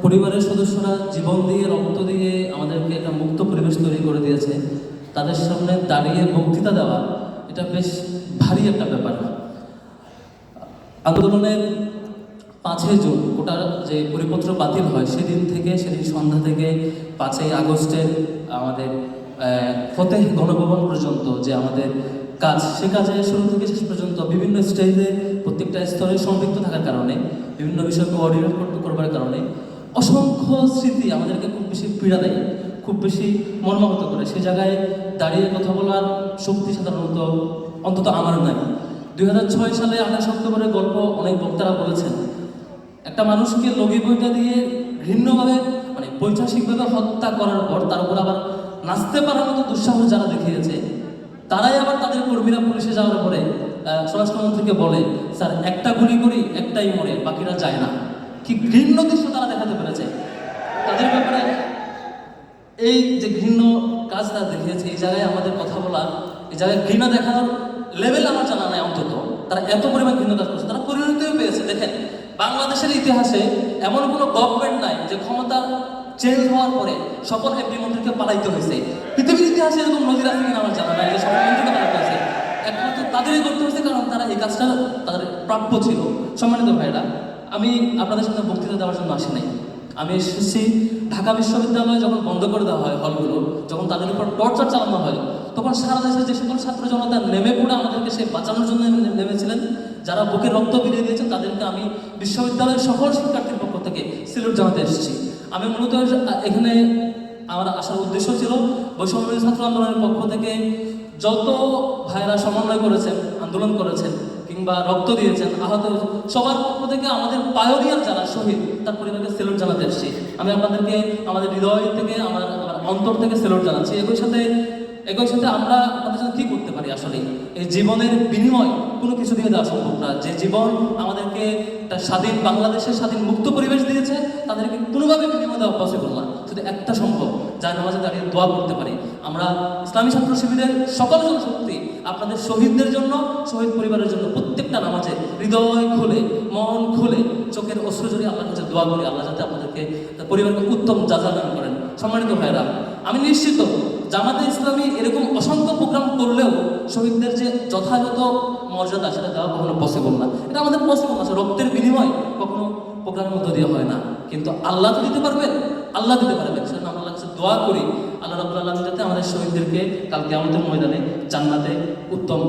পরিবারের সদস্যরা জীবন দিয়ে, রক্ত দিয়ে আমাদেরকে একটা মুক্ত পরিবেশ তৈরি করে দিয়েছে। তাদের সামনে দাঁড়িয়ে বক্তৃতা দেওয়া, এটা বেশ ভারী একটা ব্যাপার। আন্দোলনের পাঁচই জুন ওটার যে পরিপত্র বাতিল হয়, সেদিন থেকে, সেদিন সন্ধ্যা থেকে পাঁচই আগস্টের আমাদের ফতেহ গণভবন পর্যন্ত যে আমাদের কাজ, সে কাজে শুরু থেকে শেষ পর্যন্ত বিভিন্ন স্টেজে প্রত্যেকটা স্তরে সম্পৃক্ত থাকার কারণে, বিভিন্ন বিষয় কোঅর্ডিনেট করবার কারণে অসংখ্য স্মৃতি আমাদেরকে খুব বেশি পীড়া দেয়, খুব বেশি মর্মাহত করে। সে জায়গায় দাঁড়িয়ে কথা বলার শক্তি সাধারণত অন্তত আমার নাই। দুই ছয় সালে আঠাশ অক্টোবরের গল্প অনেক বক্তারা বলেছেন, একটা মানুষকে লগি বইটা দিয়ে ঘৃণ্যভাবে মানে পৈশাসিকভাবে হত্যা করার পর তার উপর আবার নাচতে পারার মতো দুঃসাহস যারা দেখিয়েছে, তারাই আবার তাদের কর্মীরা পুলিশে যাওয়ার পরে স্বরাষ্ট্রমন্ত্রীকে বলে, স্যার, একটা গুলি করি, একটাই মরে, বাকিরা যায় না। কি ঘৃণ্য দৃশ্য তারা দেখাতে পেরেছে। তাদের ব্যাপারে এই যে ঘৃণ্য কাজ তারা দেখিয়েছে, এই জায়গায় আমাদের কথা বলা এই জায়গায় ঘৃণা দেখানোর লেভেল আমার জানা নাই অন্তত। তারা এত পরিমাণ ঘৃণা কাজ করছে। তারা পরিণতিও পেয়েছে। দেখেন, বাংলাদেশের ইতিহাসে এমন কোনো গভর্নমেন্ট নাই যে ক্ষমতা চেঞ্জ হওয়ার পরে সকল এমপি মন্ত্রীকে পালাইতে হয়েছে। পৃথিবীর ইতিহাসে এরকম নজির আছে কিনা আমার জানা নাই। যে সকল মন্ত্রীকে পালাইতে হয়েছে। একমাত্র তাদেরই করতে হয়েছে কারণ তারা এই কাজটা তাদের প্রাপ্য ছিল। সম্মানিত ভাইরা আমি আপনাদের সাথে বক্তৃতা দেওয়ার জন্য আসি নাই। আমি এসেছি ঢাকা বিশ্ববিদ্যালয় যখন বন্ধ করে দেওয়া হয় হলগুলো, যখন তাদের উপর টর্চার চালানো হয়, তখন সারা দেশের যে সকল ছাত্র জনতা নেমে পড়ে আমাদেরকে সেই বাঁচানোর জন্য নেমেছিলেন। যারা বুকে রক্ত বিলিয়ে দিয়েছেন, তাদেরকে আমি বিশ্ববিদ্যালয়ের সকল শিক্ষার্থীর পক্ষ থেকে সিলেট জানাতে এসেছি। আমি মূলত এখানে আমার আসার উদ্দেশ্য ছিল বৈষম্য ছাত্র আন্দোলনের পক্ষ থেকে যত ভাইরা সমন্বয় করেছেন, আন্দোলন করেছেন কিংবা রক্ত দিয়েছেন, আহত সবার পক্ষ থেকে আমাদের পায়োনিয়ার যারা শহীদ, তার পরিবারকে সেলুট জানাতে এসেছি। আমি আপনাদেরকে, আমাদের হৃদয় থেকে, আমার আমার অন্তর থেকে সেলুট জানাচ্ছি। একই সাথে একই সাথে আমরা আপনাদের সাথে কি করতে পারি আসলে? এই জীবনের বিনিময় কোনো কিছু দিয়ে দেওয়া সম্ভব না। যে জীবন আমাদেরকে একটা স্বাধীন বাংলাদেশের স্বাধীন মুক্ত পরিবেশ দিয়েছে, তাদেরকে কোনোভাবে বিনিময় দেওয়া পসিবল না। শুধু একটা সম্ভব যার নামাজে দাঁড়িয়ে দোয়া করতে পারি। আমরা ইসলামী ছাত্র শিবিরের সকল জনশক্তি আপনাদের শহীদদের জন্য, শহীদ পরিবারের জন্য প্রত্যেকটা নামাজে হৃদয় খুলে, মন খুলে, চোখের অশ্রু জড়িয়ে আল্লাহর কাছে দোয়া করি, আল্লাহ যাতে আপনাদেরকে, তার পরিবারকে উত্তম যাজা দান করেন। সম্মানিত ভাইরা আমি নিশ্চিত জামাতে ইসলামী এরকম অসংখ্য প্রোগ্রাম করলেও শহীদদের যে যথাযথ মর্যাদা সেটা দেওয়া কখনো পসিবল না। এটা আমাদের পসিবল না রক্তের বিনিময় কখনো প্রোগ্রামের মধ্যে দিয়ে হয় না। কিন্তু আল্লাহ তো দিতে পারবেন, আল্লাহ দিতে পারবেন সেজন্য আমরা আল্লাহর কাছে দোয়া করি আল্লাহ রাবুল আলম যাতে আমাদের শহীদদেরকে কালকে আমাদের ময়দানে জান্নাতে উত্তম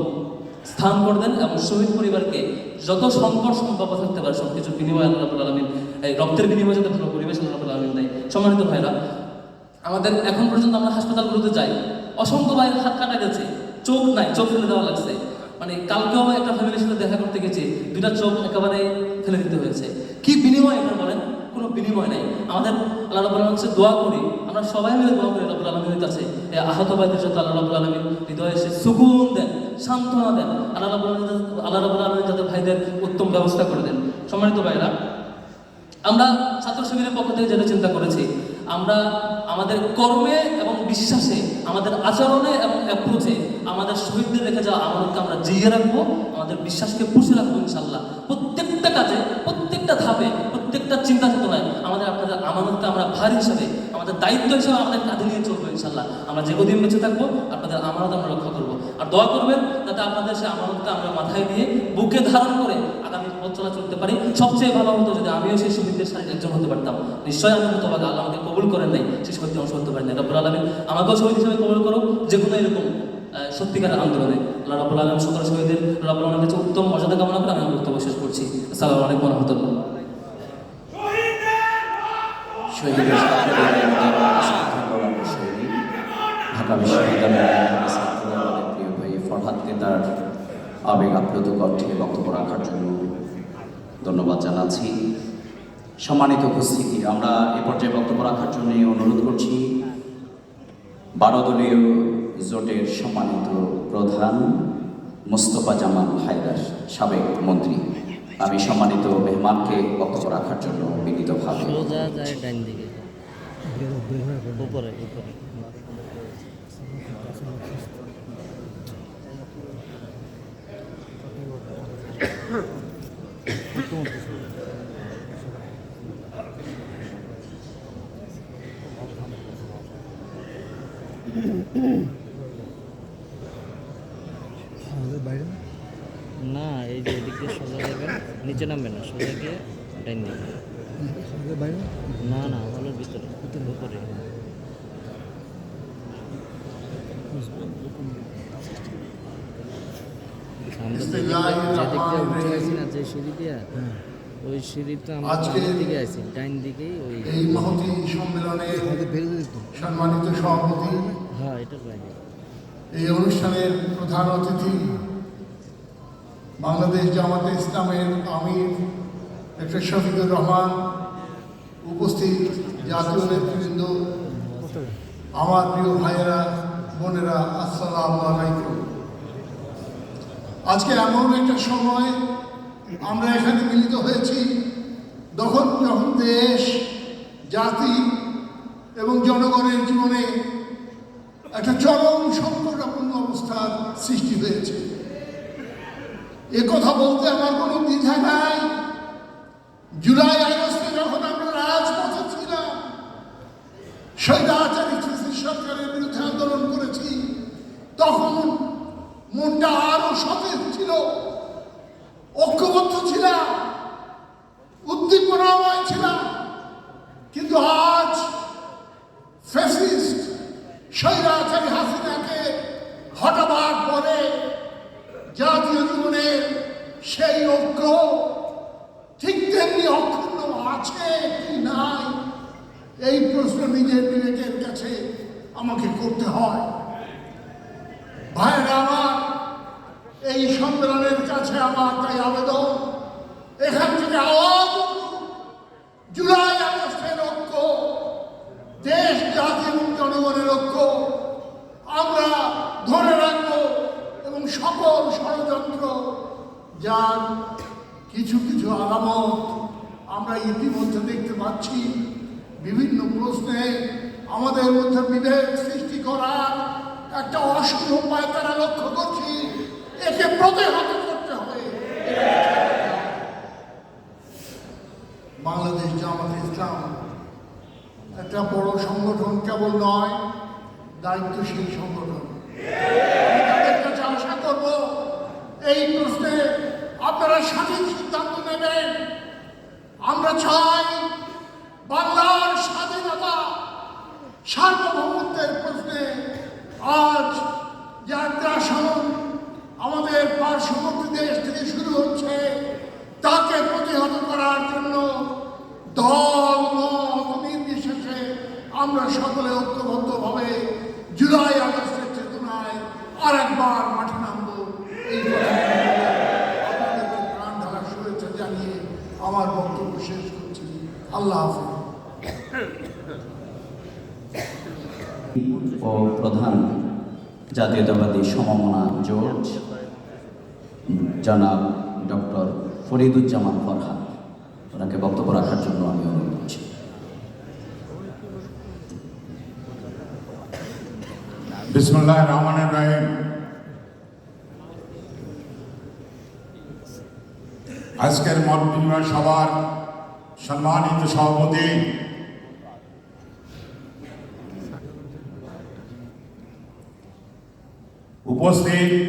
স্থান করে দেন এবং শহীদ পরিবারকে যত সংকট সম্ভব থাকতে পারে সব কিছু বিনিময় আল্লাহ রাবুল আলমিন রক্তের বিনিময় যাতে ভালো পরিবেশ আল্লাহ রাবুল আলমিন দেয়। সম্মানিত ভাইরা আমাদের এখন পর্যন্ত আমরা হাসপাতালগুলোতে যাই, অসংখ্য ভাইয়ের হাত কাটা গেছে, চোখ নাই, চোখ ফেলে দেওয়া লাগছে। মানে কালকেও একটা ফ্যামিলির সাথে দেখা করতে গেছি দুটা চোখ একেবারে ফেলে দিতে হয়েছে। কি বিনিময় এটা বলেন? কোনো বিনিময় নেই। আমাদের আল্লাহ রাবুল আলম কাছে দোয়া করি। আমরা সবাই মিলে দোয়া করি রাবুল আলমীর কাছে। আহত ভাইদের সাথে আল্লাহ রাবুল আলমী হৃদয়ে এসে সুকুন দেন, সান্ত্বনা দেন। আল্লাহ রাবুল আল্লাহ রাবুল আলমী যাতে ভাইদের উত্তম ব্যবস্থা করে দেন। সম্মানিত ভাইরা আমরা ছাত্র শিবিরের পক্ষ থেকে যেটা চিন্তা করেছি, আমরা আমাদের কর্মে এবং বিশ্বাসে, আমাদের আচরণে এবং অ্যাপ্রোচে আমাদের শহীদদের রেখে যাওয়া আমাদেরকে আমরা জিয়ে রাখব, আমাদের বিশ্বাসকে পুষে রাখব ইনশাল্লাহ প্রত্যেকটা কাজে, প্রত্যেকটা ধাপে প্রত্যেকটা চিন্তা চেতনায় আমাদের আপনাদের আমানতকে আমরা ভার হিসাবে আমাদের দায়িত্ব হিসাবে আমাদের কাঁধে নিয়ে চলবো ইনশাল্লাহ। আমরা যে কদিন বেঁচে থাকব আপনাদের আমানত আমরা রক্ষা করব। আর দোয়া করবেন যাতে আপনাদের সে আমানতকে আমরা মাথায় নিয়ে বুকে ধারণ করে আগামী পথ চলা চলতে পারি। সবচেয়ে ভালো হতো যদি আমিও সেই শহীদদের সাথে একজন হতে পারতাম। নিশ্চয়ই আমি হতো আল্লাহ আমাকে কবুল করেন নাই সেই শহীদ অংশ হতে পারেন রব্বুল আলমিন আমাকেও শহীদ হিসেবে কবুল করো যে কোনো এরকম আহ, সত্যিকারের আন্দোলনে। আল্লাহ রব্বুল আলম সকল শহীদের রব্বুল আলমের কাছে উত্তম মর্যাদা কামনা করে আমি বক্তব্য শেষ করছি। আসসালামু আলাইকুম রহমতুল্লাহ শহীদের ছাত্রদের শহীদ ঢাকা বিশ্ববিদ্যালয়ের ছাত্র আমাদের প্রিয় ভাই ফরহাদকে তার আবেগ আপ্লুত কণ্ঠে বক্তব্য রাখার জন্য ধন্যবাদ জানাচ্ছি। সম্মানিত উপস্থিতি, আমরা এ পর্যায়ে বক্তব্য রাখার জন্য অনুরোধ করছি বারো দলীয় জোটের সম্মানিত প্রধান মোস্তফা জামাল হায়দার সাবেক মন্ত্রী। আমি সম্মানিত মেহমানকে বক্তব্য রাখার জন্য বিনীতভাবে উপরে উপরে। আমাদের বাইরে না? এই যে এদিক দিয়ে সোজা যাবেন নিচে নামবেন না সোজা গিয়ে ডাইন দিকে বাইরে না? না হলের ভিতরে উপরে আমরা যে দিক দিয়ে- উঠে না যে সিঁড়ি দিয়ে ওই আমরা দিকে আছি ডাইন দিকেই ওই এই মহতী সম্মেলনে সম্মানিত সভাপতি এই অনুষ্ঠানের প্রধান অতিথি বাংলাদেশ জামাতে ইসলামের আমির ডক্টর শফিকুর রহমান, উপস্থিত জাতীয় নেতৃবৃন্দ, আমার প্রিয় ভাইয়েরা, বোনেরা, আসসালামু আলাইকুম। আজকে এমন একটা সময় আমরা এখানে মিলিত হয়েছি, তখন যখন দেশ, জাতি এবং জনগণের জীবনে একটা চরম সংকটাপন্ন অবস্থার সৃষ্টি হয়েছে। এ কথা বলতে আমার কোনো দ্বিধা নাই। জুলাই আগস্টে যখন আমরা রাজপথে ছিলাম ফ্যাসিস্ট সরকারের বিরুদ্ধে আন্দোলন করেছি, তখন মনটা আরও সতেজ ছিল, ঐক্যবদ্ধ ছিলাম, উদ্দীপনাময় ছিলাম। কিন্তু আজ ফ্যাসিস্ট হটাবার পরে জাতীয় জীবনের সেই ঐক্য ঠিক তেমনি অক্ষুণ্ণ আছে কি নাই? এই প্রশ্ন নিজের বিবেকের কাছে আমাকে করতে হয়। ভাইয়েরা আমার, এই সংগ্রামের কাছে আমার তাই আবেদন এখান থেকে আওয়াজ উঠুক। জুলাই আগস্টের ঐক্য দেশ জাতি এবং জনগণের ঐক্য আমরা ধরে রাখব এবং সকল ষড়যন্ত্র যার কিছু আলামত আমরা ইতিমধ্যে দেখতে পাচ্ছি। বিভিন্ন প্রশ্নে আমাদের মধ্যে বিভেদ সৃষ্টি করার একটা অসুর উপায় তারা লক্ষ্য করছি। একে প্রতিহত করতে হবে। বাংলাদেশ জামাত ইসলাম একটা বড় সংগঠন কেবল নয়, দায়িত্বশীল সংগঠন। তাদের কাছে আশা করব, এই প্রশ্নে আপনারা সঠিক সিদ্ধান্ত নেবেন। আমরা চাই বাংলার স্বাধীনতা সার্বভৌমত্বের প্রশ্নে আজ যে আগ্রাসন আমাদের পার্শ্ববর্তী দেশ থেকে শুরু হচ্ছে, তাকে প্রতিহত করার জন্য দল, মত, নির্বিশেষে আমরা সকলে ঐক্যবদ্ধভাবে জুলাই আগস্টের চেতনায় আর একবার মাঠে নামবো এই কথা বলে আপনাদেরকে প্রাণ ঢালার শুভেচ্ছা জানিয়ে আমার বক্তব্য শেষ করছি আল্লাহ হাফিজ ও প্রধান জাতীয়তাবাদী সমমনা জোট, জনাব ডক্টর ফরিদুজ্জামান ফরহাদ। ওনাকে বক্তব্য রাখার জন্য আমি অনুরোধ করছি। বিসমুল্লাহ রহমান রাহিম আজকের মত বিনিময় সভার সম্মানিত সভাপতি উপস্থিত